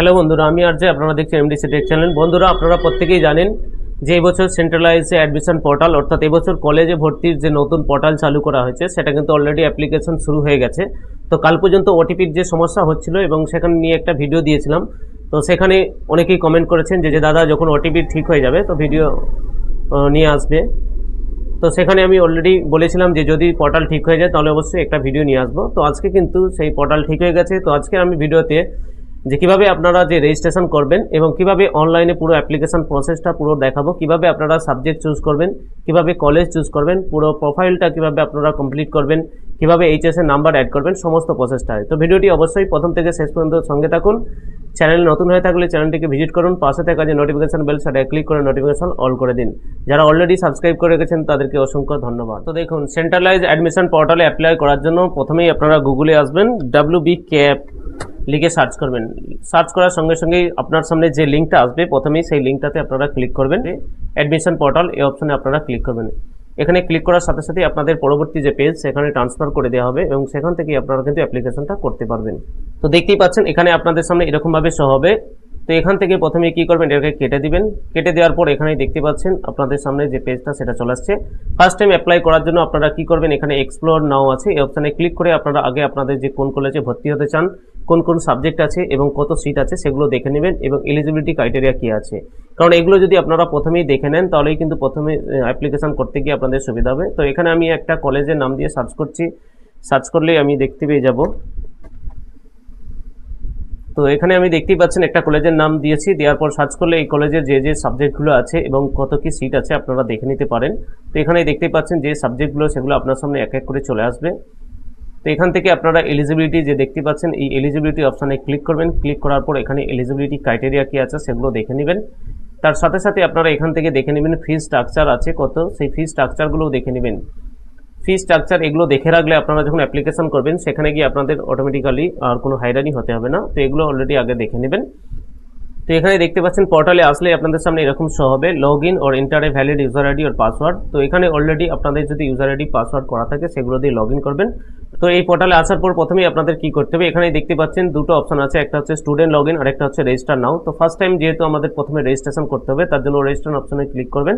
Hello বন্ধুরা, আমি আর যে আপনারা দেখছেন এমডিসি টেক চ্যানেল বন্ধুরা, আপনারা প্রত্যেকেই জানেন যে এবছর সেন্ট্রালাইজ অ্যাডমিশন পোর্টাল অর্থাৎ এবছর কলেজে ভর্তির যে নতুন পোর্টাল চালু করা হয়েছে, সেটা কিন্তু অলরেডি অ্যাপ্লিকেশন শুরু হয়ে গেছে। তো কাল পর্যন্ত ওটিপির যে সমস্যা হচ্ছিল এবং সেখানে নিয়ে একটা ভিডিও দিয়েছিলাম, তো সেখানে অনেকেই কমেন্ট করেছেন যে যে দাদা, যখন ওটিপি ঠিক হয়ে যাবে, তো ভিডিও নিয়ে আসবে। তো সেখানে আমি অলরেডি বলেছিলাম যে, যদি পোর্টাল ঠিক হয়ে যায়, তাহলে অবশ্যই একটা ভিডিও নিয়ে আসব। তো আজকে কিন্তু সেই পোর্টাল ঠিক হয়ে গেছে। তো আজকে আমি ভিডিওতে যে কীভাবে আপনারা যে রেজিস্ট্রেশন করবেন এবং কীভাবে অনলাইনে পুরো অ্যাপ্লিকেশন প্রসেসটা পুরো দেখাবো, কীভাবে আপনারা সাবজেক্ট চুজ করবেন, কীভাবে কলেজ চুজ করবেন, পুরো প্রোফাইলটা কীভাবে আপনারা কমপ্লিট করবেন, কীভাবে এইচএসের নাম্বার অ্যাড করবেন, সমস্ত প্রসেসটা তো ভিডিওটি অবশ্যই প্রথম থেকে শেষ পর্যন্ত সঙ্গে থাকুন। চ্যানেল নতুন হয়ে থাকলে চ্যানেলটিকে ভিজিট করুন। পাশে থাকা যে নোটিফিকেশন বেল সেটা ক্লিক করে নোটিফিকেশন অল করে দিন। যারা অলরেডি সাবস্ক্রাইব করে রেখেছেন, তাদেরকে অসংখ্য ধন্যবাদ। তো দেখুন সেন্ট্রালাইজ অ্যাডমিশন পোর্টালে অ্যাপ্লাই করার জন্য প্রথমেই আপনারা গুগলে আসবেন ডাব্লিউ বি ক্যাপ লিখে সার্চ করবেন। সার্চ করার সঙ্গে সঙ্গেই আপনার সামনে যে লিঙ্কটা আসবে, প্রথমেই সেই লিঙ্কটাতে আপনারা ক্লিক করবেন। অ্যাডমিশন পোর্টাল এই অপশনে আপনারা ক্লিক করবেন। এখানে ক্লিক করার সাথে সাথে আপনাদের পরবর্তী যে পেজ সেখানে ট্রান্সফার করে দেওয়া হবে এবং সেখান থেকেই আপনারা কিন্তু অ্যাপ্লিকেশনটা করতে পারবেন। তো দেখতেই পাচ্ছেন, এখানে আপনাদের সামনে এরকমভাবে শো হবে। তো এখান থেকে প্রথমে কি করবেন, এটাকে কেটে দিবেন। কেটে দেওয়ার পর এখানে দেখতে পাচ্ছেন, আপনাদের সামনে যে পেজটা সেটা চলে আসছে। ফার্স্ট টাইম অ্যাপ্লাই করার জন্য আপনারা কি করবেন, এখানে এক্সপ্লোর নাও আছে। এই অপশানে ক্লিক করে আপনারা আগে আপনাদের যে কোন কলেজে ভর্তি হতে চান কোন কোন সাবজেক্ট আছে এবং কত সিট আছে সেগুলো দেখে নেবেন এবং এলিজিবিলিটি ক্রাইটেরিয়া কী আছে। কারণ এগুলো যদি আপনারা প্রথমেই দেখে নেন, তাহলেই কিন্তু প্রথমে অ্যাপ্লিকেশন করতে গিয়ে আপনাদের সুবিধা হবে। তো এখানে আমি একটা কলেজের নাম দিয়ে সার্চ করছি। সার্চ করলেই আমি দেখতে পেয়ে যাব। তো এখানে আমি দেখতেই পাচ্ছেন একটা কলেজের নাম দিয়েছি। দেওয়ার পর সার্চ করলে এই কলেজের যে যে সাবজেক্টগুলো আছে এবং কত কি সিট আছে আপনারা দেখে নিতে পারেন। তো এখানে দেখতেই পাচ্ছেন যে সাবজেক্টগুলো সেগুলো আপনার সামনে এক এক করে চলে আসবে। তো এখান থেকে আপনারা এলিজিবিলিটি যে দেখতে পাচ্ছেন, এই এলিজিবিলিটি অপশানে ক্লিক করবেন। ক্লিক করার পর এখানে এলিজিবিলিটি ক্রাইটেরিয়া কী আছে সেগুলো দেখে নেবেন। তার সাথে সাথে আপনারা এখান থেকে দেখে নেবেন ফি স্ট্রাকচার আছে কত, সেই ফি স্ট্রাকচারগুলোও দেখে নেবেন। ফি স্ট্রাকচার এগুলো দেখে রাখলে আপনারা যখন অ্যাপ্লিকেশন করবেন, সেখানে গিয়ে আপনাদের অটোমেটিক্যালি আর কোনো হাইরানি হতে হবে না। তো এগুলো অলরেডি আগে দেখে নেবেন। তো এখানে দেখতে পাচ্ছেন পোর্টালে আসলে আপনাদের সামনে এরকম শো হবে log in or enter a valid user ID or password তো এখানে অলরেডি আপনাদের যদি ইউজার আইডি পাসওয়ার্ড করা থাকে, সেগুলো দিয়ে লগ করবেন। তো এই পোর্টালে আসার পর প্রথমেই আপনাদের কি করতে হবে এখানে দেখতে পাচ্ছেন দুটো অপশন আছে, একটা হচ্ছে স্টুডেন্ট লগ ইন আর একটা হচ্ছে রেজিস্টার নাও তো ফার্স্ট টাইম যেহেতু আমাদের প্রথমে রেজিস্ট্রেশন করতে হবে, তার জন্য রেজিস্ট্রেশন অপশনে ক্লিক করবেন।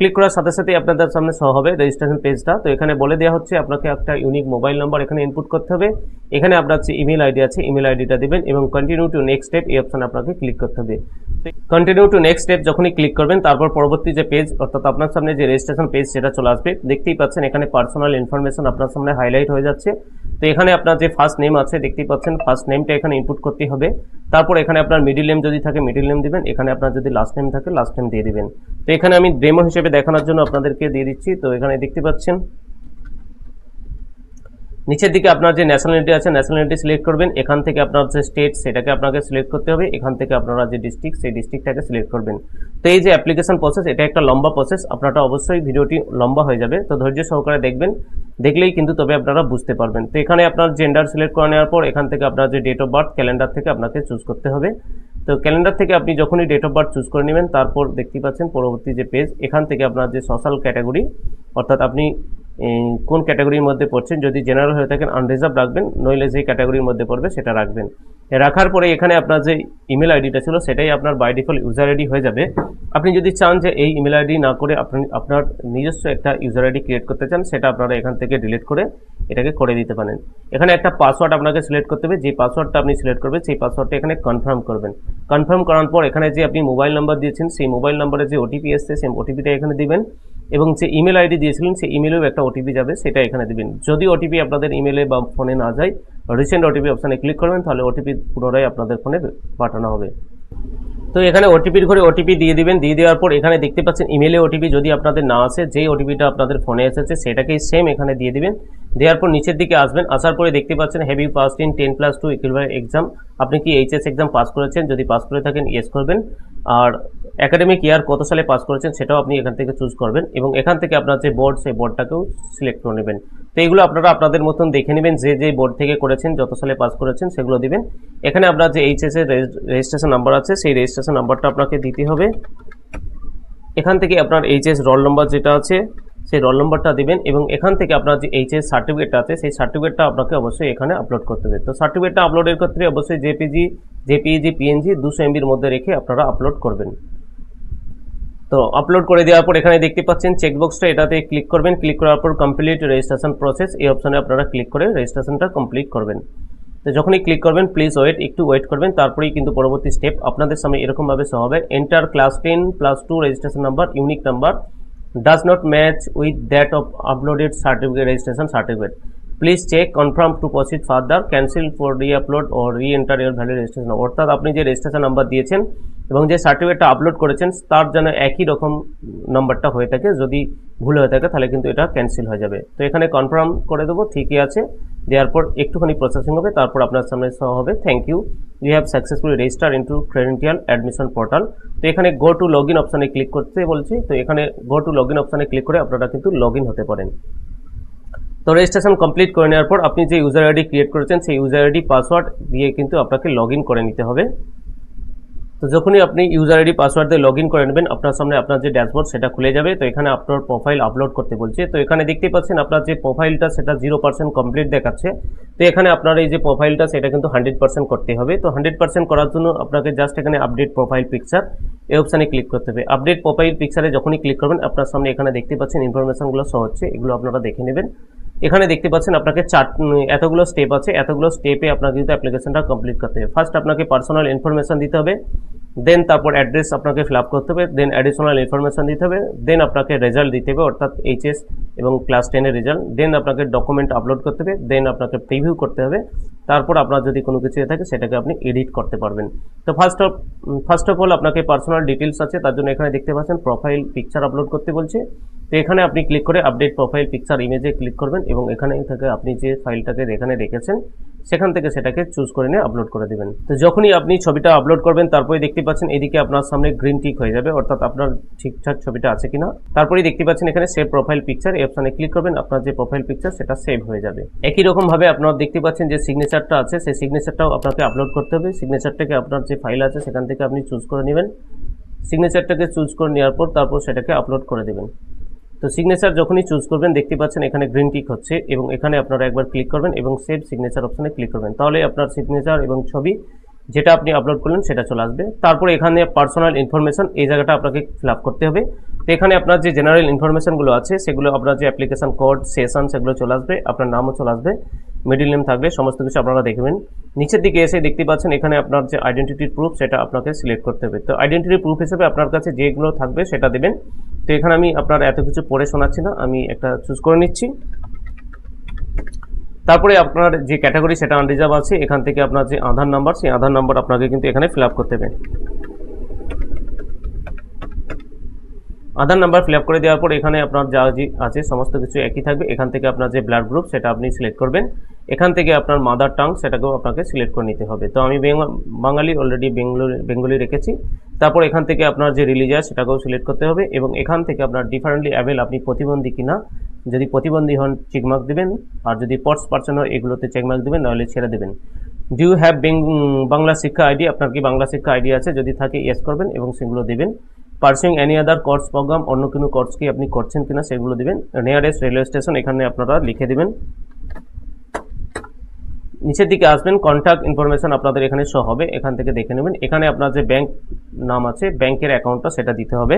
ক্লিক করার সাথে সাথে আপনাদের সামনে শো হবে রেজিস্ট্রেশন পেজটা তো এখানে বলে দেওয়া হচ্ছে আপনাকে একটা ইউনিক মোবাইল নাম্বার এখানে ইনপুট করতে হবে। এখানে আপনার যে ইমেল আইডি আছে ইমেল আইডিটা দিবেন এবং কন্টিনিউ টু নেক্সট স্টেপ এই অপশানে আপনাকে ক্লিক করতে হবে। কন্টিনিউ টু নেক্সট স্টেপ যখনই ক্লিক করবেন, তারপর পরবর্তী যে পেজ অর্থাৎ আপনার সামনে যে রেজিস্ট্রেশন পেজ সেটা চলে আসবে। দেখতেই পাচ্ছেন এখানে পার্সোনাল ইনফরমেশন আপনার সামনে হাইলাইট হয়ে যাচ্ছে। তো এখানে আপনার যে ফার্স্ট নেম আছে, দেখতেই পাচ্ছেন ফার্স্ট নেমটা এখানে ইনপুট করতে হবে। তারপর এখানে আপনার মিডিল নেম যদি থাকে মিডিল নেম দিবেন। এখানে আপনার যদি লাস্ট নেম থাকে লাস্ট নেম দিয়ে দিবেন। তো এখানে আমি ডেমো হিসেবে দেখানোর জন্য আপনাদেরকে দিয়ে দিচ্ছি। তো এখানে দেখতে পাচ্ছেন নিচের দিকে আপনার যে ন্যাশনালিটি আছে ন্যাশনালিটি সিলেক্ট করবেন। এখান থেকে আপনার যে স্টেট সেটাকে আপনাকে সিলেক্ট করতে হবে। এখান থেকে আপনারা যে ডিস্ট্রিক্ট সেই ডিস্ট্রিক্টটাকে সিলেক্ট করবেন। তো এই যে অ্যাপ্লিকেশন প্রসেস এটা একটা লম্বা প্রসেস আপনারা অবশ্যই ভিডিওটি লম্বা হয়ে যাবে। তো ধৈর্য সহকারে দেখবেন। দেখলেই কিন্তু তবে আপনারা বুঝতে পারবেন। তো এখানে আপনার জেন্ডার সিলেক্ট করে নেওয়ার পর, এখান থেকে আপনার যে ডেট অফ বার্থ ক্যালেন্ডার থেকে আপনাকে চুজ করতে হবে। তো ক্যালেন্ডার থেকে আপনি যখনই ডেট অফ বার্থ চুজ করে নেবেন, তারপর দেখতে পাচ্ছেন পরবর্তী যে পেজ এখান থেকে আপনার যে সোশ্যাল ক্যাটাগরি অর্থাৎ আপনি কোন ক্যাটাগরির মধ্যে পড়ছেন, যদি জেনারেল হয়ে থাকেন আনরিজার্ভ রাখবেন, নইলে যে ক্যাটাগরির মধ্যে পড়বে সেটা রাখবেন। রাখার পরে এখানে আপনার যে ইমেল আইডিটা ছিল, সেটাই আপনার বাই ডিফল্ট ইউজার আইডি হয়ে যাবে। আপনি যদি চান যে এই ইমেল আইডি না করে আপনি, আপনার নিজস্ব একটা ইউজার আইডি ক্রিয়েট করতে চান, সেটা আপনারা এখান থেকে ডিলিট করে এটাকে করে দিতে পারেন। এখানে একটা পাসওয়ার্ড আপনাকে সিলেক্ট করতে হবে, যে পাসওয়ার্ডটা আপনি সিলেক্ট করবেন, সেই পাসওয়ার্ডটা এখানে কনফার্ম করবেন। কনফার্ম করার পর এখানে যে আপনি মোবাইল নাম্বার দিয়েছেন, সেই মোবাইল নাম্বারে যে ওটিপি এসছে, সেই ওটিপিটা এখানে দিবেন। এবং যে ইমেল আইডি দিয়েছিলেন, সেই ইমেলেও একটা ওটিপি যাবে, সেটা এখানে দিবেন। যদি ওটিপি আপনাদের ইমেলে বা ফোনে না যায় রিসেন্ট ওটিপি অপশানে ক্লিক করবেন, তাহলে ওটিপি পুনরায় আপনাদের ফোনে পাঠানো হবে। তো এখানে ওটিপির ঘরে ওটিপি দিয়ে দিবেন। দিয়ে দেওয়ার পর এখানে দেখতে পাচ্ছেন ইমেলে ওটিপি যদি আপনাদের না আসে যেই ওটিপিটা আপনাদের ফোনে এসেছে সেটাকেই সেম এখানে দিয়ে দিবেন। দেওয়ার পর নিচের দিকে আসবেন। আসার পরে দেখতে পাচ্ছেন have you pass in ten plus two equivalent exam আপনি কি এইচএস এক্সাম পাস করেছেন? যদি পাস করে থাকেন ইয়েস করবেন। আর একাডেমিক ইয়ার কত সালে পাস করেছেন সেটাও আপনি এখান থেকে চুজ করবেন এবং এখান থেকে আপনার যে বোর্ড সেই বোর্ডটাকেও সিলেক্ট করে নেবেন। তো এইগুলো আপনারা আপনাদের মতন দেখে নেবেন যে যে বোর্ড থেকে করেছেন, যত সালে পাস করেছেন সেগুলো দিবেন। এখানে আপনার যে এইচএস এর রেজিস্ট্রেশন নাম্বার আছে, সেই রেজিস্ট্রেশন নাম্বারটা আপনাকে দিতে হবে। এখান থেকে আপনার এইচএস রোল নাম্বার যেটা আছে, সেই রোল নম্বরটা দিবেন এবং এখান থেকে আপনার যে এইচএস সার্টিফিকেটটা আছে, সেই সার্টিফিকেটটা আপনাকে অবশ্যই এখানে আপলোড করতে হবে। তো সার্টিফিকেটটা আপলোডের ক্ষেত্রে অবশ্যই জেপিজি জেপিইজি পিএনজি দুশো এমবির মধ্যে রেখে আপনারা আপলোড করবেন। তো আপলোড করে দেওয়ার পর এখানে দেখতে পাচ্ছেন চেকবক্সটা এটাতে ক্লিক করবেন। ক্লিক করার পর কমপ্লিট রেজিস্ট্রেশন প্রসেস এই অপশানে আপনারা ক্লিক করে রেজিস্ট্রেশনটা কমপ্লিট করবেন। তো যখনই ক্লিক করবেন প্লিজ ওয়েট একটু ওয়েট করবেন, তারপরেই কিন্তু পরবর্তী স্টেপ আপনাদের সামনে এরকমভাবে শো হবে। Enter class ten plus two registration number unique number does not match with that of uploaded certificate registration certificate please check confirm to proceed further cancel for re upload ও রি enter ইয়ার valid registration অর্থাৎ আপনি যে registration number দিয়েছেন এবং যে সার্টিফিকেটটা upload করেছেন, তার যেন একই রকম নম্বরটা হয়ে থাকে। যদি ভুল হয়ে থাকে, তাহলে কিন্তু এটা ক্যান্সেল হয়ে যাবে। তো এখানে কনফার্ম করে দেবো, ঠিকই আছে। দেওয়ার পর একটুখানি প্রসেসিং হবে, তারপর আপনার সামনে সহ হবে। Thank you you have successfully register into credential admission portal তো এখানে গো টু লগ ইন অপশানে ক্লিক করতে বলছি। তো এখানে গো টু লগ ইন অপশানে ক্লিক করে আপনারা কিন্তু লগ হতে পারেন। তো রেজিস্ট্রেশন কমপ্লিট করে নেওয়ার পর আপনি যে ইউজার আইডি ক্রিয়েট করেছেন, সেই ইউজার আইডি পাসওয়ার্ড দিয়ে কিন্তু আপনাকে লগ করে নিতে হবে। তো যখনই আপনি ইউজার আইডি পাসওয়ার্ড দিয়ে লগ ইন করে নেবেন, আপনার সামনে আপনার যে ড্যাশবোর্ড সেটা খুলে যাবে। তো এখানে আপনার প্রোফাইল আপলোড করতে বলছে। তো এখানে দেখতে পাচ্ছেন আপনার যে প্রোফাইলটা সেটা জিরো পার্সেন্ট কমপ্লিট দেখাচ্ছে। তো এখানে আপনার এই যে প্রোফাইলটা সেটা কিন্তু হান্ড্রেড পার্সেন্ট করতে হবে। তো হান্ড্রেড পার্সেন্ট করার জন্য আপনাকে জাস্ট এখানে আপডেট প্রোফাইল পিকচার এই অপশানে ক্লিক করতে হবে। আপডেট প্রোফাইল পিকচারে যখনই ক্লিক করবেন, আপনার সামনে এখানে দেখতে পাচ্ছেন ইনফরমেশনগুলো সহ হচ্ছে, এগুলো আপনারা দেখে নেবেন। এখানে দেখতে পাচ্ছেন আপনাকে চার এতগুলো স্টেপ আছে। এতগুলো স্টেপে আপনাকে কিন্তু অ্যাপ্লিকেশনটা কমপ্লিট করতে হবে। ফার্স্ট আপনাকে পার্সোনাল ইনফরমেশন দিতে হবে দেন তারপর অ্যাড্রেস আপনাকে ফিল করতে হবে দেন অ্যাডিশনাল ইনফরমেশন দিতে হবে দেন আপনাকে রেজাল্ট দিতে হবে, অর্থাৎ এইচএস এবং ক্লাস টেনের রেজাল্ট দেন আপনাকে ডকুমেন্ট আপলোড করতে হবে দেন আপনাকে প্রিভিউ করতে হবে। তারপর আপনার যদি কোনো কিছু থাকে, সেটাকে আপনি এডিট করতে পারবেন। তো first of first of all আপনাকে পার্সোনাল ডিটেলস আছে, তার জন্য এখানে দেখতে পাচ্ছেন প্রোফাইল পিকচার আপলোড করতে বলছে। তো এখানে আপনি ক্লিক করে আপডেট প্রোফাইল পিকচার ইমেজে ক্লিক করবেন এবং এখানে থেকে আপনি যে ফাইলটাকে এখানে রেখেছেন, সেখান থেকে সেটাকে চুজ করে নিয়ে আপলোড করে দেবেন। তো যখনই আপনি ছবিটা আপলোড করবেন তারপরে দেখতে পাচ্ছেন এদিকে আপনার সামনে গ্রিন টিক হয়ে যাবে, অর্থাৎ আপনার ঠিকঠাক ছবিটা আছে কিনা। তারপরে দেখতে পাচ্ছেন এখানে সেভ প্রোফাইল পিকচার এই অপশানে ক্লিক করবেন, আপনার যে প্রোফাইল পিকচার সেটা সেভ হয়ে যাবে। একই রকম ভাবে আপনারা দেখতে পাচ্ছেন যে সিগনেচারটা আছে, সেই সিগনেচারটাও আপনাকে আপলোড করতে হবে। সিগনেচারটাকে আপনার যে ফাইল আছে, সেখান থেকে আপনি চুজ করে নেবেন। সিগনেচারটাকে চুজ করে নেওয়ার পর তারপর সেটাকে আপলোড করে দেবেন। তো সিগনেচার যখনই চুজ করবেন, দেখতে পাচ্ছেন এখানে গ্রিন টিক হচ্ছে এবং এখানে আপনারা একবার ক্লিক করবেন এবং সেভ সিগনেচার অপশানে ক্লিক করবেন। তাহলে আপনার সিগনেচার এবং ছবি যেটা আপনি আপলোড করলেন সেটা চলে আসবে। তারপরে এখানে পার্সোনাল ইনফরমেশন এই জায়গাটা আপনাকে ফিল করতে হবে। তো এখানে আপনার যে জেনারেল ইনফরমেশনগুলো আছে, সেগুলো আপনার যে অ্যাপ্লিকেশন কোড সেশন সেগুলো চলে আসবে, আপনার নামও চলে আসবে মিডিল নেম থাকবে, সমস্ত কিছু আপনারা দেখবেন। নিচের দিকে এসে দেখতে পাচ্ছেন এখানে আপনার যে আইডেন্টিটি প্রুফ সেটা আপনাকে সিলেক্ট করতে হবে। তো আইডেন্টিটি প্রুফ হিসেবে আপনার কাছে যেগুলো থাকবে সেটা দেবেন। তো এখানে আমি আপনার এত কিছু পড়ে শোনাচ্ছি না, আমি একটা চুজ করে নিচ্ছি। তারপরে আপনার যে ক্যাটাগরি সেটা আনরিজার্ভ আছে, এখান থেকে আপনার যে আধার নাম্বার সেই আধার নাম্বার আপনাকে কিন্তু এখানে ফিল করতে হবে। আধার নাম্বার ফিল করে দেওয়ার পর এখানে আপনার যা আছে, সমস্ত কিছু একই থাকবে। এখান থেকে আপনার যে ব্লাড গ্রুপ সেটা আপনি সিলেক্ট করবেন। এখান থেকে আপনার মাদার টাং সেটাকেও আপনাকে সিলেক্ট করে নিতে হবে। তো আমি বাঙালি অলরেডি বেঙ্গলি বেঙ্গলি রেখেছি। তারপর এখান থেকে আপনার যে রিলিজিয়াস সেটাকেও সিলেক্ট করতে হবে এবং এখান থেকে আপনার ডিফারেন্টলি অ্যাভেল আপনি প্রতিবন্ধী কিনা, যদি প্রতিবন্ধী হন চেকমার্ক দেবেন। আর যদি পটস পার্সন হয়, এগুলোতে চেকমার্ক দেবেন, নাহলে ছেড়ে দেবেন। ডিউ হ্যাভ বাংলা শিক্ষা আইডি আপনার কি বাংলা শিক্ষা আইডি আছে? যদি থাকে ইয়েস করবেন এবং সেগুলো দেবেন। Pursuing any other course program অন্য কোনো কোর্স কি আপনি করছেন কিনা, সেগুলো দেবেন। নিয়ারেস্ট রেলওয়ে স্টেশন এখানে আপনারা লিখে দেবেন। নিচের দিকে আসবেন কন্ট্যাক্ট ইনফরমেশন আপনাদের এখানে শো হবে, এখান থেকে দেখে নেবেন। এখানে আপনার যে ব্যাংক নাম আছে, ব্যাংকের অ্যাকাউন্টটা সেটা দিতে হবে।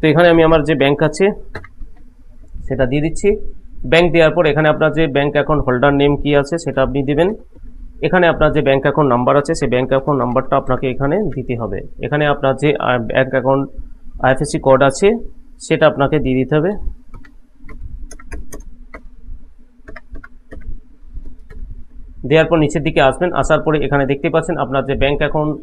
তো এখানে আমি আমার যে ব্যাংক আছে, সেটা দিয়ে দিচ্ছি। ব্যাংক দেওয়ার পর এখানে আপনার যে ব্যাংক অ্যাকাউন্ট হোল্ডার নেম কি আছে, সেটা আপনি দিবেন। এখানে আপনার যে ব্যাংক অ্যাকাউন্ট নাম্বার আছে, সেই ব্যাংক অ্যাকাউন্ট নাম্বারটা আপনাকে এখানে দিতে হবে। এখানে আপনার যে ব্যাংক অ্যাকাউন্ট আইএফএসসি কোড আছে, সেটা আপনাকে দিয়ে দিতে হবে। দেওয়ার পর নিচের দিকে আসবেন, আসার পরে এখানে দেখতে পাচ্ছেন আপনার যে ব্যাঙ্ক অ্যাকাউন্ট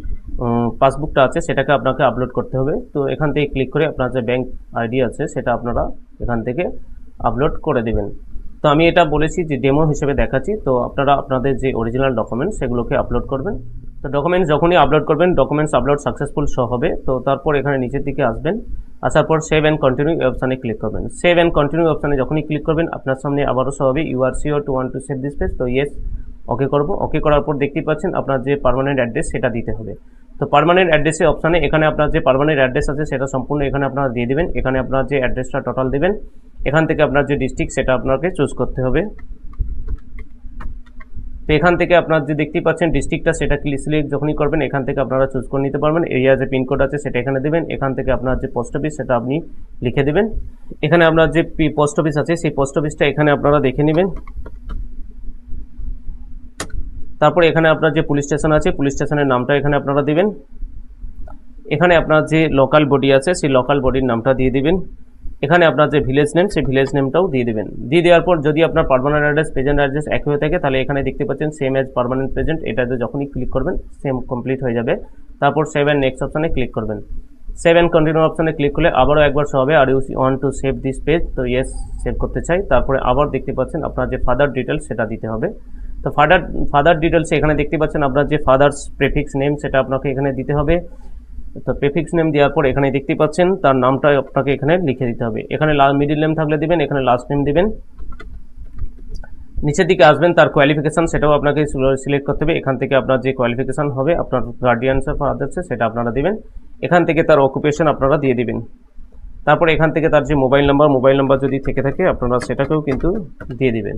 পাসবুকটা আছে, সেটাকে আপনাকে আপলোড করতে হবে। তো এখান থেকে ক্লিক করে আপনার যে ব্যাঙ্ক আইডি আছে, সেটা আপনারা এখান থেকে আপলোড করে দেবেন। তো আমি এটা বলেছি যে ডেমো হিসেবে দেখাচ্ছি। তো আপনারা আপনাদের যে অরিজিনাল ডকুমেন্টস সেগুলোকে আপলোড করবেন। তো ডকুমেন্টস যখনই আপলোড করবেন ডকুমেন্টস আপলোড সাকসেসফুল শো হবে। তো তারপর এখানে নিচের দিকে আসবেন। আসার পর সেভ অ্যান্ড কন্টিনিউ অপশানে ক্লিক করবেন। সেভ অ্যান্ড কন্টিনিউ অপশানে যখনই ক্লিক করবেন, আপনার সামনে আবারও শো হবে। You are to one to save this তো ইয়েস ওকে করব। ওকে করার পর দেখতেই পাচ্ছেন আপনার যে পারমানেন্ট অ্যাড্রেস সেটা দিতে হবে। তো পারমানেন্ট অ্যাড্রেসের অপশানে এখানে আপনার যে পারমানেন্ট অ্যাড্রেস আছে সেটা সম্পূর্ণ এখানে আপনারা দিয়ে দেবেন। এখানে আপনার যে অ্যাড্রেসটা টোটাল দেবেন, এখান থেকে আপনার যে ডিস্ট্রিক্ট সেটা আপনাকে চুজ করতে হবে। তো এখান থেকে আপনার যে দেখতেই পাচ্ছেন ডিস্ট্রিক্টটা সেটা সিলেক্ট যখনই করবেন, এখান থেকে আপনারা চুজ করে নিতে পারবেন। এরিয়া যে পিনকোড আছে সেটা এখানে দেবেন। এখান থেকে আপনার যে পোস্ট অফিস সেটা আপনি লিখে দেবেন। এখানে আপনার যে পোস্ট অফিস আছে, সেই পোস্ট অফিসটা এখানে আপনারা দেখে নেবেন। তারপরে এখানে আপনার যে পুলিশ স্টেশন আছে পুলিশ স্টেশনের নামটা এখানে আপনারা দিবেন। এখানে আপনার যে লোকাল বডি আছে, সেই লোকাল বডির নামটা দিয়ে দিবেন। এখানে আপনার যে ভিলেজ নেম সেই ভিলেজ নেমটাও দিয়ে দেবেন। দিয়ে দেওয়ার পর যদি আপনার পারমানেন্ট অ্যাড্রেস প্রেজেন্ট অ্যাড্রেস এক হয়ে থাকে, তাহলে এখানে দেখতে পাচ্ছেন সেম অ্যাজ পারমানেন্ট প্রেজেন্ট এটাতে যখনই ক্লিক করবেন সেম কমপ্লিট হয়ে যাবে। তারপর সেভ অ্যান্ড নেক্সট অপশানে ক্লিক করবেন। সেভ অ্যান্ড কন্টিনিউ অপশানে ক্লিক করলে আবারও একবার শো হবে are you one to save this page তো ইয়েস সেভ করতে চাই। তারপরে আবার দেখতে পাচ্ছেন আপনার যে ফাদার ডিটেলস সেটা দিতে হবে। তো ফাদার ফাদার ডিটেলস এখানে দেখতে পাচ্ছেন আপনার যে ফাদার্স প্রেফিক্স নেম সেটা আপনাকে এখানে দিতে হবে। তো প্রেফিক্স নেম দেওয়ার পর এখানে দেখতে পাচ্ছেন তার নামটা আপনাকে এখানে লিখে দিতে হবে। এখানে মিডিল নেম থাকলে দিবেন, এখানে লাস্ট নেম দিবেন। নিচের দিকে আসবেন, তার কোয়ালিফিকেশান সেটাও আপনাকে সিলেক্ট করতে হবে। এখান থেকে আপনার যে কোয়ালিফিকেশান হবে, আপনার গার্ডিয়ানস অফ আদার্সে সেটা আপনারা দিবেন। এখান থেকে তার অকুপেশন আপনারা দিয়ে দিবেন। তারপর এখান থেকে তার যে মোবাইল নাম্বার মোবাইল নাম্বার যদি থেকে থাকে, আপনারা সেটাকেও কিন্তু দিয়ে দিবেন।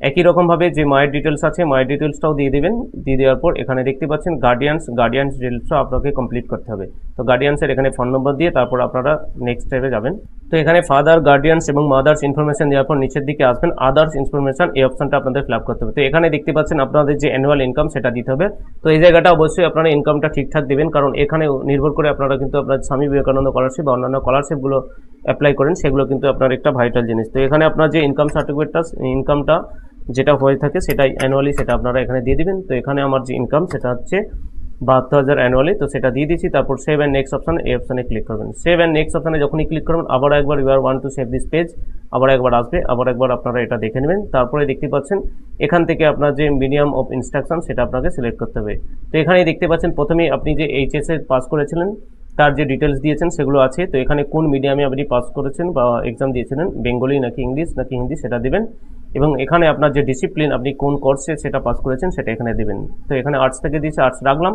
একই রকমভাবে যে মায়ের ডিটেলস আছে, মায়ের ডিটেলসটাও দিয়ে দেবেন। দিয়ে দেওয়ার পর এখানে দেখতে পাচ্ছেন গার্ডিয়ানস গার্ডিয়ানস ডিটেলসও আপনাকে কমপ্লিট করতে হবে। তো গার্ডিয়ানসের এখানে ফোন নম্বর দিয়ে তারপর আপনারা নেক্সট স্টেপে যাবেন। তো এখানে ফাদার গার্ডিয়ানস এবং মাদার্স ইনফরমেশন দেওয়ার পর নিচের দিকে আসবেন। আদার্স ইনফরমেশন এই অপশনটা আপনাদের ফিল করতে হবে। তো এখানে দেখতে পাচ্ছেন আপনাদের যে অ্যানুয়াল ইনকাম সেটা দিতে হবে। তো এই জায়গাটা অবশ্যই আপনারা ইনকামটা ঠিকঠাক দেবেন, কারণ এখানে নির্ভর করে আপনারা কিন্তু আপনার স্বামী বিবেকানন্দ স্কলারশিপ বা অন্যান্য স্কলারশিপগুলো অ্যাপ্লাই করেন, সেগুলো কিন্তু আপনার একটা ভাইটাল জিনিস। তো এখানে আপনার যে ইনকাম সার্টিফিকেটটা ইনকামটা যেটা হয়ে থাকে, সেটাই অ্যানুয়ালি সেটা আপনারা এখানে দিয়ে দিবেন। তো এখানে আমার যে ইনকাম সেটা হচ্ছে বাহাত্তর হাজার অ্যানুয়ালি তো সেটা দিয়ে দিচ্ছি তারপর সেভ অ্যান্ড নেক্সট অপশানে এই অপশানে ক্লিক করবেন। সেভ অ্যান্ড নেক্সট অপশানে যখনই ক্লিক করবেন, আবার একবার you are one to save this page আবার একবার আসবে, আবার একবার আপনারা এটা দেখে নেবেন। তারপরে দেখতে পাচ্ছেন, এখান থেকে আপনার যে মিডিয়াম অফ ইনস্ট্রাকশন সেটা আপনাকে সিলেক্ট করতে হবে। তো এখানে দেখতে পাচ্ছেন, প্রথমেই আপনি যে এইচএসএ পাস করেছিলেন, তার যে ডিটেলস দিয়েছেন, সেগুলো আছে। তো এখানে কোন মিডিয়ামে আপনি পাস করেছেন বা এক্সাম দিয়েছিলেন, বেঙ্গলি নাকি ইংলিশ, নাকি হিন্দি, সেটা দেবেন। এবং এখানে আপনার যে ডিসিপ্লিন আপনি কোন কোর্সে সেটা পাস করেছেন সেটা এখানে দেবেন। তো এখানে আর্টস থেকে দিয়েছে আর্টস রাখলাম।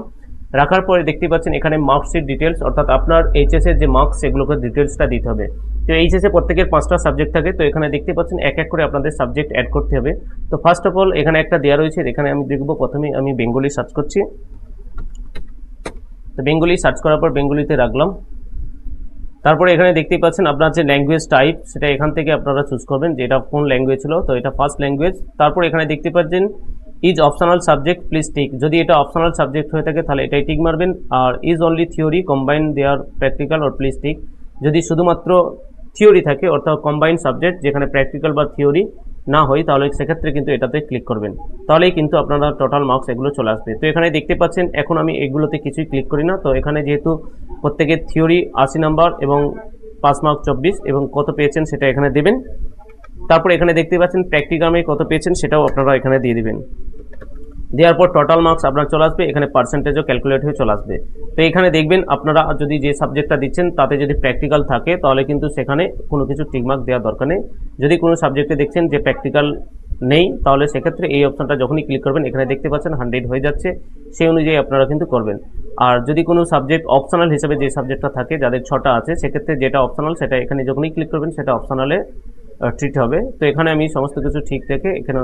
রাখার পরে দেখতে পাচ্ছেন এখানে মার্কশিট ডিটেলস অর্থাৎ আপনার এইচএসের যে মার্কস সেগুলোকে ডিটেলসটা দিতে হবে। তো এইচএসে প্রত্যেকের পাঁচটা সাবজেক্ট থাকে, তো এখানে দেখতে পাচ্ছেন এক এক করে আপনাদের সাবজেক্ট অ্যাড করতে হবে। তো ফার্স্ট অফ অল এখানে একটা দেওয়া রয়েছে, এখানে আমি দেখব প্রথমে আমি বেঙ্গলি সার্চ করছি। তো বেঙ্গলি সার্চ করার পর বেঙ্গলিতে রাখলাম। তারপরে এখানে দেখতেই পাচ্ছেন আপনার যে ল্যাঙ্গুয়েজ টাইপ সেটা এখান থেকে আপনারা চুজ করবেন যে এটা কোন ল্যাঙ্গুয়েজ ছিল, তো এটা ফার্স্ট ল্যাঙ্গুয়েজ তারপর এখানে দেখতে পাচ্ছেন is optional subject please tick যদি এটা অপশনাল সাবজেক্ট হয়ে থাকে, তাহলে এটাই টিক মারবেন। আর is only theory combine their practical or please tick যদি শুধুমাত্র থিওরি থাকে, অর্থাৎ কম্বাইন সাবজেক্ট যেখানে প্র্যাকটিক্যাল বা থিওরি না হয়, তাহলে সেক্ষেত্রে কিন্তু এটাতে ক্লিক করবেন। তাহলেই কিন্তু আপনারা টোটাল মার্কস এগুলো চলে আসবে। তো এখানে দেখতে পাচ্ছেন, এখন আমি এগুলোতে কিছুই ক্লিক করি না। তো এখানে যেহেতু প্রত্যেকের থিওরি আশি নাম্বার এবং পাঁচ মার্ক চব্বিশ এবং কত পেয়েছেন সেটা এখানে দেবেন। তারপর এখানে দেখতে পাচ্ছেন প্র্যাকটিক্যামে কত পেয়েছেন সেটাও আপনারা এখানে দিয়ে দিবেন। দেওয়ার পর টোটাল মার্কস আপনার চলে আসবে, এখানে পার্সেন্টেজও ক্যালকুলেট হয়ে চলে আসবে। তো এখানে দেখবেন আপনারা যদি যে সাবজেক্টটা দিচ্ছেন, তাতে যদি প্র্যাকটিক্যাল থাকে, তাহলে কিন্তু সেখানে কোনো কিছু টিকমার্ক দেওয়ার দরকার নেই। যদি কোনো সাবজেক্টে দেখছেন যে প্র্যাকটিক্যাল নেই, তাহলে সেক্ষেত্রে এই অপশানটা যখনই ক্লিক করবেন, এখানে দেখতে পাচ্ছেন হান্ড্রেড হয়ে যাচ্ছে, সেই অনুযায়ী আপনারা কিন্তু করবেন। আর যদি কোনো সাবজেক্ট অপশনাল হিসেবে যে সাবজেক্টটা থাকে, যাদের ছটা আছে, সেক্ষেত্রে যেটা অপশনাল সেটা এখানে যখনই ক্লিক করবেন, সেটা অপশনালে ট্রিট হবে। তো এখানে আমি সমস্ত কিছু ঠিক রেখে এখানে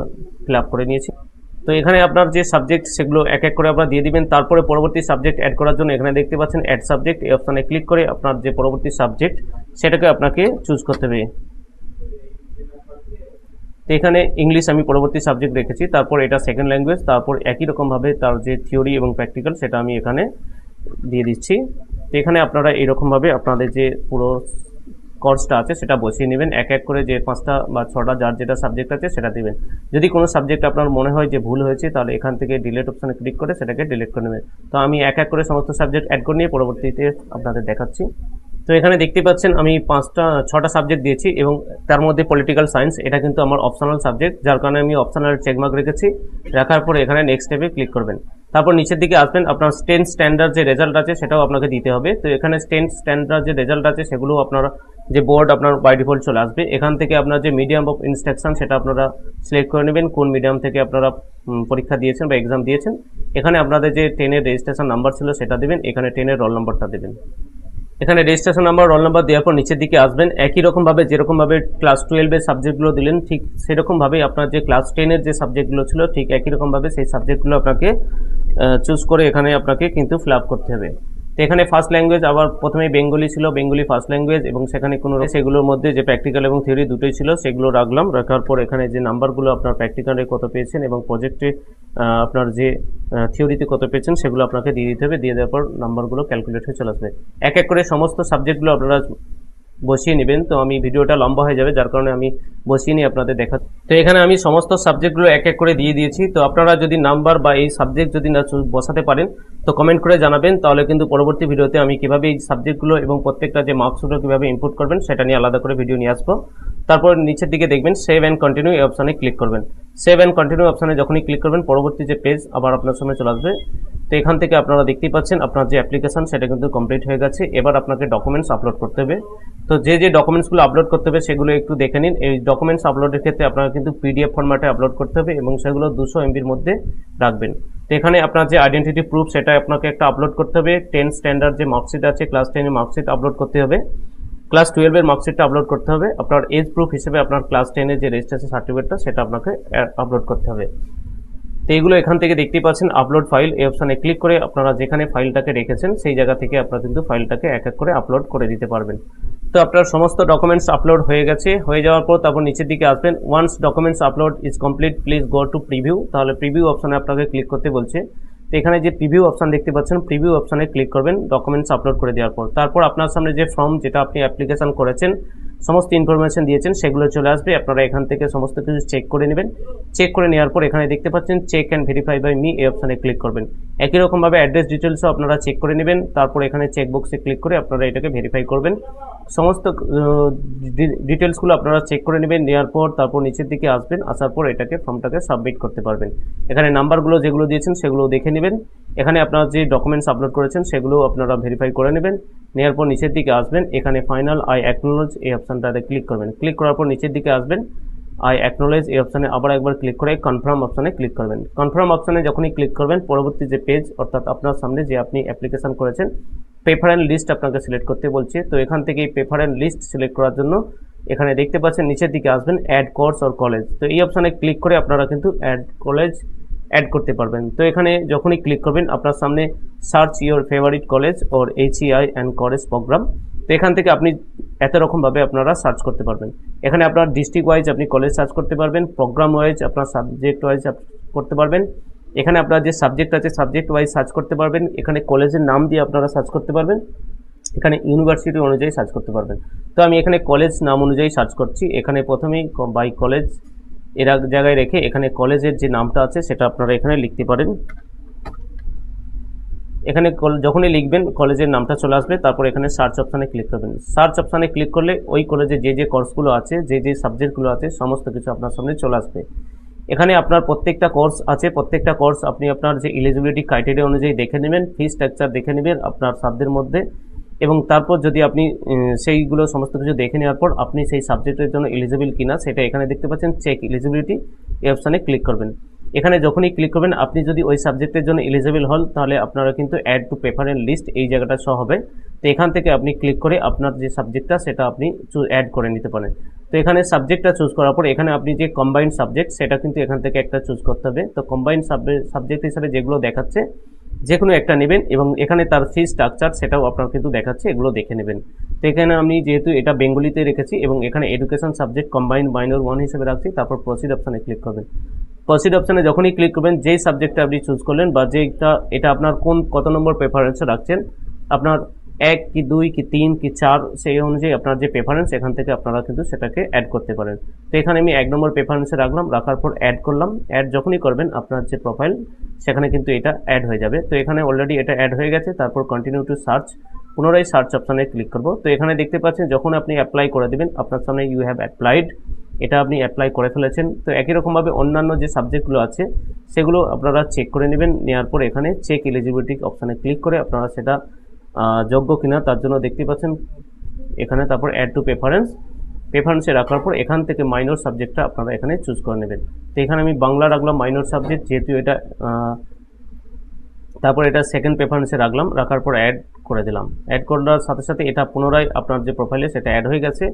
ফিল করে নিয়েছি। তো এখানে আপনার যে সাবজেক্ট সেগুলো এক এক করে আপনারা দিয়ে দিবেন। তারপরে পরবর্তী সাবজেক্ট অ্যাড করার জন্য এখানে দেখতে পাচ্ছেন অ্যাড সাবজেক্ট এই অপশানে ক্লিক করে আপনার যে পরবর্তী সাবজেক্ট সেটাকে আপনাকে চুজ করতে হবে। তো এখানে ইংলিশ আমি পরবর্তী সাবজেক্ট রেখেছি তারপর এটা সেকেন্ড ল্যাঙ্গুয়েজ তারপর একই রকমভাবে তার যে থিওরি এবং প্র্যাকটিক্যাল সেটা আমি এখানে দিয়ে দিচ্ছি। তো এখানে আপনারা এইরকমভাবে আপনাদের যে পুরো কোর্সটা আছে, সেটা বসিয়ে নেবেন। এক এক করে যে পাঁচটা বা ছটা যার যেটা সাবজেক্ট আছে, সেটা দেবেন। যদি কোনো সাবজেক্ট আপনার মনে হয় যে ভুল হয়েছে, তাহলে এখান থেকে ডিলেট অপশানে ক্লিক করে সেটাকে ডিলেট করে নেবেন। তো আমি এক এক করে সমস্ত সাবজেক্ট অ্যাড করে নিয়ে পরবর্তীতে আপনাদের দেখাচ্ছি। তো এখানে দেখতে পাচ্ছেন, আমি পাঁচটা, ছটা সাবজেক্ট দিয়েছি এবং তার মধ্যে পলিটিক্যাল সায়েন্স এটা কিন্তু আমার অপশনাল সাবজেক্ট যার কারণে আমি অপশনাল চেকমার্ক রেখেছি। রাখার পরে এখানে নেক্সট স্টেপে ক্লিক করবেন। তারপর নিচের দিকে আসবেন, আপনার স্টেন স্ট্যান্ডার্ড যে রেজাল্ট আছে সেটাও আপনাকে দিতে হবে। তো এখানে স্টেন স্ট্যান্ডার্ড যে রেজাল্ট আছে সেগুলো আপনারা, যে বোর্ড আপনার বাই ডিফল্ট চলে আসবে। এখান থেকে আপনার যে মিডিয়াম অফ ইনস্ট্রাকশন সেটা আপনারা সিলেক্ট করে নেবেন, কোন মিডিয়াম থেকে আপনারা পরীক্ষা দিয়েছেন বা এক্সাম দিয়েছেন। এখানে আপনাদের যে টেনের রেজিস্ট্রেশন নাম্বার ছিল সেটা দেবেন, এখানে টেনের রোল নাম্বারটা দেবেন। এখানে রেজিস্ট্রেশন নাম্বার রোল নাম্বার দেওয়ার পর নিচের দিকে আসবেন। একই রকমভাবে যেরকমভাবে ক্লাস টুয়েলভের সাবজেক্টগুলো দিলেন, ঠিক সেরকমভাবেই আপনার যে ক্লাস টেনের যে সাবজেক্টগুলো ছিল, ঠিক একই রকমভাবে সেই সাবজেক্টগুলো আপনাকে চুজ করে এখানে আপনাকে কিন্তু ফিল করতে হবে। তো এখানে ফার্স্ট ল্যাঙ্গুয়েজ আবার প্রথমে বেঙ্গলি ছিল বেঙ্গলি ফার্স্ট ল্যাঙ্গুয়েজ এবং সেখানে কোনো সেগুলোর মধ্যে যে প্র্যাকটিক্যাল এবং থিওরি দুটোই ছিল, সেগুলো রাখলাম। রাখার পর এখানে যে নাম্বারগুলো আপনার প্র্যাকটিক্যালে কত পেয়েছেন এবং প্রজেক্টে আপনার যে থিওরিতে কত পেয়েছেন সেগুলো আপনাকে দিয়ে দিতে হবে। দিয়ে দেওয়ার পর নাম্বারগুলো ক্যালকুলেট হয়ে চলে আসবে। এক এক করে সমস্ত সাবজেক্টগুলো আপনারা বসিয়ে নেবেন। তো আমি ভিডিওটা লম্বা হয়ে যাবে, যার কারণে আমি বসিয়ে নিয়ে আপনাদের দেখা তো এখানে আমি সমস্ত সাবজেক্টগুলো এক এক করে দিয়ে দিয়েছি। তো আপনারা যদি নাম্বার বা এই সাবজেক্ট যদি না বসাতে পারেন, তো কমেন্ট করে জানাবেন। তাহলে কিন্তু পরবর্তী ভিডিওতে আমি কীভাবে এই সাবজেক্টগুলো এবং প্রত্যেকটা যে মার্কসগুলো কীভাবে ইনপুট করবেন, সেটা নিয়ে আলাদা করে ভিডিও নিয়ে আসব। তারপর নিচের দিকে দেখবেন সেভ অ্যান্ড কন্টিনিউ এই অপশানে ক্লিক করবেন। সেভ অ্যান্ড কন্টিনিউ অপশানে যখনই ক্লিক করবেন, পরবর্তী যে পেজ আবার আপনার সামনে চলে আসবে, তো এখান থেকে আপনারা দেখতেই পাচ্ছেন আপনার যে অ্যাপ্লিকেশন সেটা কিন্তু কমপ্লিট হয়ে গেছে। এবার আপনাকে ডকুমেন্টস আপলোড করতে হবে। তো যে যে ডকুমেন্টসগুলো আপলোড করতে হবে সেগুলো একটু দেখে নিন। এই ডকুমেন্টস আপলোডের ক্ষেত্রে আপনারা কিন্তু পিডিএফ ফরম্যাটে আপলোড করতে হবে এবং সেগুলো দুশো এমবির মধ্যে রাখবেন। তো এখানে আপনার যে আইডেন্টিটি প্রুফ সেটা আপনাকে একটা আপলোড করতে হবে। টেন স্ট্যান্ডার্ড যে মার্কশিট আছে ক্লাস টেনের মার্কশিট আপলোড করতে হবে। ক্লাস টুয়েলভের মার্কশিটটা আপলোড করতে হবে। আপনার এজ প্রুফ হিসেবে আপনার ক্লাস টেনের যে রেজিস্ট্রেশন সার্টিফিকেটটা সেটা আপনাকে আপলোড করতে হবে। তো এইগুলো এখান থেকে দেখতে পাচ্ছেন আপলোড ফাইল এই অপশানে ক্লিক করে আপনারা যেখানে ফাইলটাকে রেখেছেন, সেই জায়গা থেকে আপনারা কিন্তু ফাইলটাকে এক এক করে আপলোড করে দিতে পারবেন। তো আপনার সমস্ত ডকুমেন্টস আপলোড হয়ে গেছে। হয়ে যাওয়ার পর তারপর নিচের দিকে আসবেন। Once documents upload is complete please go to preview তাহলে প্রিভিউ অপশানে আপনাকে ক্লিক করতে বলছে। তো এখানে যে প্রিভিউ অপশান দেখতে পাচ্ছেন প্রিভিউ অপশানে ক্লিক করবেন ডকুমেন্টস আপলোড করে দেওয়ার পর। তারপর আপনার সামনে যে ফর্ম যেটা আপনি অ্যাপ্লিকেশন করেছেন, সমস্ত ইনফরমেশন দিয়েছেন, সেগুলো চলে আসবে। আপনারা এখান থেকে সমস্ত কিছু চেক করে নেবেন। চেক করে নেওয়ার পর এখানে দেখতে পাচ্ছেন check and verify by me এই অপশানে ক্লিক করবেন। একই রকমভাবে অ্যাড্রেস ডিটেলসও আপনারা চেক করে নেবেন। তারপর এখানে চেক বক্সে ক্লিক করে আপনারা এটাকে ভেরিফাই করবেন। সমস্ত ডিটেলসগুলো আপনারা চেক করে নেবেন, নেওয়ার পর তারপর নিচের দিকে আসবেন, আসার পর এটাকে ফর্মটাকে সাবমিট করতে পারবেন। এখানে নাম্বারগুলো যেগুলো দিয়েছেন সেগুলো দেখে নেবেন। এখানে আপনারা যে ডকুমেন্টস আপলোড করেছেন সেগুলো আপনারা ভেরিফাই করে নেবেন। নেওয়ার পর নিচের দিকে আসবেন, এখানে ফাইনাল আই অ্যাকনোলজ এই অপশানটাতে ক্লিক করবেন। ক্লিক করার পর নিচের দিকে আসবেন আই অ্যাকনোলেজ এই অপশানে আবার একবার ক্লিক করে কনফার্ম অপশানে ক্লিক করবেন। কনফার্ম অপশানে যখনই ক্লিক করবেন, পরবর্তী যে পেজ অর্থাৎ আপনার সামনে যে আপনি অ্যাপ্লিকেশন করেছেন অ্যান্ড লিস্ট আপনাকে সিলেক্ট করতে বলছে। তো এখান থেকে এই অ্যান্ড লিস্ট সিলেক্ট করার জন্য এখানে দেখতে পাচ্ছেন, নিচের দিকে আসবেন অ্যাড কোর্স অর কলেজ তো এই অপশানে ক্লিক করে আপনারা কিন্তু অ্যাড কলেজ অ্যাড করতে পারবেন। তো এখানে যখনই ক্লিক করবেন, আপনার সামনে search your favourite college or HEI and college program তো এখান থেকে আপনি এত রকমভাবে আপনারা সার্চ করতে পারবেন। এখানে আপনার ডিস্ট্রিক্ট ওয়াইজ আপনি কলেজ সার্চ করতে পারবেন প্রোগ্রাম ওয়াইজ আপনার সাবজেক্ট ওয়াইজ করতে পারবেন। এখানে আপনার যে সাবজেক্ট আছে সাবজেক্ট ওয়াইজ সার্চ করতে পারবেন। এখানে কলেজের নাম দিয়ে আপনারা সার্চ করতে পারবেন। এখানে ইউনিভার্সিটি অনুযায়ী সার্চ করতে পারবেন। তো আমি এখানে কলেজ নাম অনুযায়ী সার্চ করছি। এখানে প্রথমেই বাই কলেজের জায়গায় রেখে এখানে কলেজের যে নামটা আছে, সেটা আপনারা এখানে লিখতে পারেন। এখানে যখনই লিখবেন কলেজের নামটা চলে আসবে। তারপর এখানে সার্চ অপশানে ক্লিক করবেন। সার্চ অপশানে ক্লিক করলে ওই কলেজে যে যে কোর্সগুলো আছে, যে যে সাবজেক্টগুলো আছে, সমস্ত কিছু আপনার সামনে চলে আসবে। এখানে আপনার প্রত্যেকটা কোর্স আছে, প্রত্যেকটা কোর্স আপনি আপনার যে এলিজিবিলিটি ক্রাইটেরিয়া অনুযায়ী দেখে নেবেন ফি স্ট্রাকচার দেখে নেবেন আপনার সাবজেক্টের মধ্যে এবং তারপর যদি আপনি সেইগুলো সমস্ত কিছু দেখে নেওয়ার পর আপনি সেই সাবজেক্টের জন্য এলিজিবল কিনা সেটা এখানে দেখতে পাচ্ছেন চেক এলিজিবিলিটি এই অপশানে ক্লিক করবেন। এখানে যখনই ক্লিক করবেন, আপনি যদি ওই সাবজেক্টের জন্য এলিজিবল হন, তাহলে আপনারা কিন্তু অ্যাড টু পেপারের লিস্ট এই জায়গাটা সহ হবে। তো এখান থেকে আপনি ক্লিক করে আপনার যে সাবজেক্টটা সেটা আপনি অ্যাড করে নিতে পারেন। তো এখানে সাবজেক্টটা চুজ করার পর এখানে আপনি যে কম্বাইন্ড সাবজেক্ট সেটা কিন্তু এখান থেকে একটা চুজ করতে হবে। তো কম্বাইন্ড সাবজেক্ট হিসাবে যেগুলো দেখাচ্ছে যে কোনো একটা নেবেন এবং এখানে তার ফি স্ট্রাকচার সেটাও আপনার কিন্তু দেখাচ্ছে, এগুলো দেখে নেবেন। তো এখানে আমি যেহেতু এটা বেঙ্গলিতে রেখেছি এবং এখানে education subject combined minor one হিসেবে রাখছি, তারপর প্রসিড অপশানে ক্লিক করবেন। প্রসিড অপশানে যখনই ক্লিক করবেন, যেই সাবজেক্টটা আপনি চুজ করলেন বা যেটা এটা আপনার কোন, কত নম্বর প্রেফারেন্সে রাখছেন, আপনার এক কি দুই কি তিন কি চার, সেই অনুযায়ী আপনার যে প্রেফারেন্স এখান থেকে আপনারা কিন্তু সেটাকে অ্যাড করতে পারেন। তো এখানে আমি এক নম্বর প্রেফারেন্সে রাখলাম, রাখার পর অ্যাড করলাম। অ্যাড যখনই করবেন, আপনার যে প্রোফাইল সেখানে কিন্তু এটা অ্যাড হয়ে যাবে। তো এখানে অলরেডি এটা অ্যাড হয়ে গেছে, তারপর কন্টিনিউ টু সার্চ পুনরায় সার্চ অপশানে ক্লিক করব। তো এখানে দেখতে পাচ্ছেন, যখন আপনি অ্যাপ্লাই করে দেবেন, আপনার সামনে ইউ হ্যাভ অ্যাপ্লাইড এটা আপনি অ্যাপ্লাই করে ফেলেছেন। তো একই রকমভাবে অন্যান্য যে সাবজেক্টগুলো আছে, সেগুলো আপনারা চেক করে নেবেন। নেওয়ার পর এখানে চেক এলিজিবিলিটি অপশানে ক্লিক করে আপনারা সেটা যোগ্য কিনা তার জন্য দেখতে পাচ্ছেন এখানে তারপর অ্যাড টু প্রেফারেন্স প্রেফারেন্সে রাখার পর এখান থেকে মাইনর সাবজেক্টটা আপনারা এখানে চুজ করে নেবেন। তো এখানে আমি বাংলা রাখলাম মাইনর সাবজেক্ট যেহেতু এটা তারপর এটা সেকেন্ড প্রেফারেন্সে রাখলাম, রাখার পর অ্যাড করে দিলাম। অ্যাড করার সাথে সাথে এটা পুনরায় আপনার যে প্রোফাইলে সেটা অ্যাড হয়ে গেছে।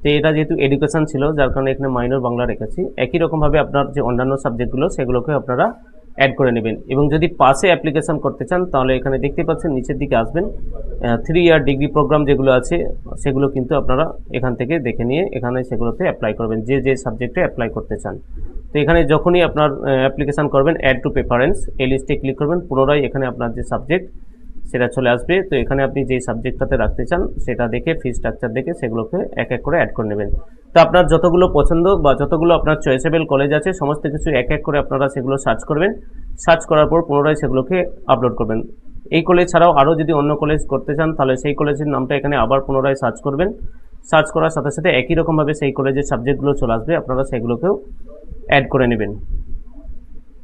তো এটা যেহেতু এডুকেশন ছিল, যার কারণে এখানে মাইনর বাংলা রেখেছি। একই রকমভাবে আপনার যে অন্যান্য সাবজেক্টগুলো সেগুলোকে আপনারা অ্যাড করে নেবেন। এবং যদি পাসে অ্যাপ্লিকেশন করতে চান, তাহলে এখানে দেখতে পাচ্ছেন, নিচের দিকে আসবেন। থ্রি ইয়ার ডিগ্রি প্রোগ্রাম যেগুলো আছে, সেগুলো কিন্তু আপনারা এখান থেকে দেখে নিয়ে এখানে সেগুলোতে অ্যাপ্লাই করবেন, যে যে সাবজেক্টে অ্যাপ্লাই করতে চান। তো এখানে যখনই আপনার অ্যাপ্লিকেশন করবেন অ্যাড টু প্রেফারেন্স এই লিস্টে ক্লিক করবেন, পুনরায় এখানে আপনার যে সাবজেক্ট সেটা চলে আসবে। তো এখানে আপনি যে সাবজেক্টটাতে রাখতে চান, সেটা দেখে ফি স্ট্রাকচার দেখে সেগুলোকে এক এক করে অ্যাড করে নেবেন। তো আপনার যতগুলো পছন্দ বা যতগুলো আপনার চয়েসেবল কলেজ আছে, সমস্ত কিছু এক এক করে আপনারা সেগুলো সার্চ করবেন। সার্চ করার পর পুনরায় সেগুলোকে আপলোড করবেন। এই কলেজ ছাড়াও আরও যদি অন্য কলেজ করতে চান, তাহলে সেই কলেজের নামটা এখানে আবার পুনরায় সার্চ করবেন। সার্চ করার সাথে সাথে একই রকমভাবে সেই কলেজের সাবজেক্টগুলো চলে আসবে, আপনারা সেগুলোকেও অ্যাড করে নেবেন।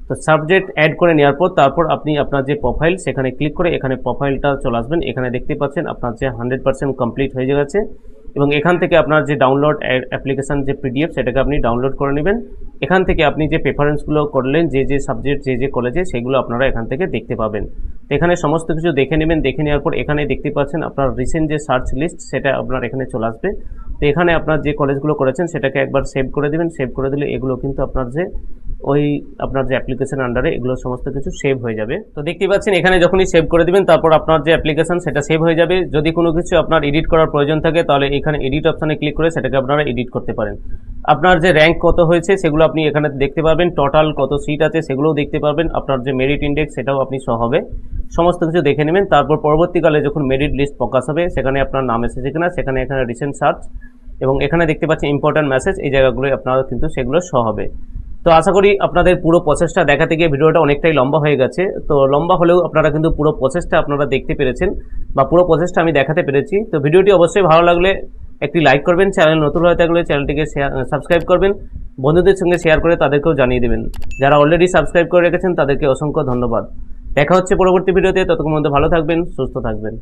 তো সাবজেক্ট অ্যাড করে নেওয়ার পর তারপর আপনি আপনার যে প্রোফাইল সেখানে ক্লিক করে এখানে প্রোফাইলটা চলে আসবেন। এখানে দেখতে পাচ্ছেন আপনার যে হান্ড্রেড কমপ্লিট হয়ে গেছে। এবং এখান থেকে আপনার যে ডাউনলোড অ্যাপ্লিকেশান যে পিডিএফ সেটাকে আপনি ডাউনলোড করে নেবেন। এখান থেকে আপনি যে প্রেফারেন্সগুলো করলেন, যে যে সাবজেক্ট যে যে কলেজে সেগুলো আপনারা এখান থেকে দেখতে পাবেন। তো এখানে সমস্ত কিছু দেখে নেবেন, দেখে নেওয়ার পর এখানে দেখতে পাচ্ছেন আপনার রিসেন্ট যে সার্চ লিস্ট সেটা আপনার এখানে চলে আসবে। তো এখানে আপনার যে কলেজগুলো করেছেন, সেটাকে একবার সেভ করে দেবেন। সেভ করে দিলে এগুলো কিন্তু আপনার যে ওই আপনার যে অ্যাপ্লিকেশন আন্ডারে এগুলো সমস্ত কিছু সেভ হয়ে যাবে। তো দেখতে পাচ্ছেন, এখানে যখনই সেভ করে দিবেন, তারপর আপনার যে অ্যাপ্লিকেশন সেটা সেভ হয়ে যাবে। যদি কোনো কিছু আপনার এডিট করার প্রয়োজন থাকে, তাহলে এখানে এডিট অপশানে ক্লিক করে সেটাকে আপনারা এডিট করতে পারেন। আপনার যে র্যাঙ্ক কত হয়েছে, সেগুলো আপনি এখানে দেখতে পারবেন টোটাল কত সিট আছে, সেগুলোও দেখতে পারবেন। আপনার যে মেরিট ইন্ডেক্স সেটাও আপনি সহ হবে। সমস্ত কিছু দেখে নেবেন। তারপর পরবর্তীকালে যখন মেরিট লিস্ট প্রকাশ হবে, সেখানে আপনার নাম এসেছে কিনা, সেখানে এখানে রিসেন্ট সার্চ এবং এখানে দেখতে পাচ্ছেন ইম্পর্ট্যান্ট মেসেজ এই জায়গাগুলোই আপনারা কিন্তু সেগুলো সহ হবে। তো আশা করি আপনাদের পুরো প্রসেসটা দেখাতে গিয়ে ভিডিওটা অনেকটাই লম্বা হয়ে গেছে। তো লম্বা হলেও আপনারা কিন্তু পুরো প্রসেসটা আপনারা দেখতে পেরেছেন বা পুরো প্রসেসটা আমি দেখাতে পেরেছি। তো ভিডিওটি অবশ্যই ভালো লাগলে একটি লাইক করবেন চ্যানেল নতুন হয়ে থাকলে চ্যানেলটিকে সাবস্ক্রাইব করবেন, বন্ধুদের সঙ্গে শেয়ার করে তাদেরকেও জানিয়ে দেবেন। যারা অলরেডি সাবস্ক্রাইব করে রেখেছেন, তাদেরকে অসংখ্য ধন্যবাদ। দেখা হচ্ছে পরবর্তী ভিডিওতে ততক্ষণ মধ্যে ভালো থাকবেন, সুস্থ থাকবেন।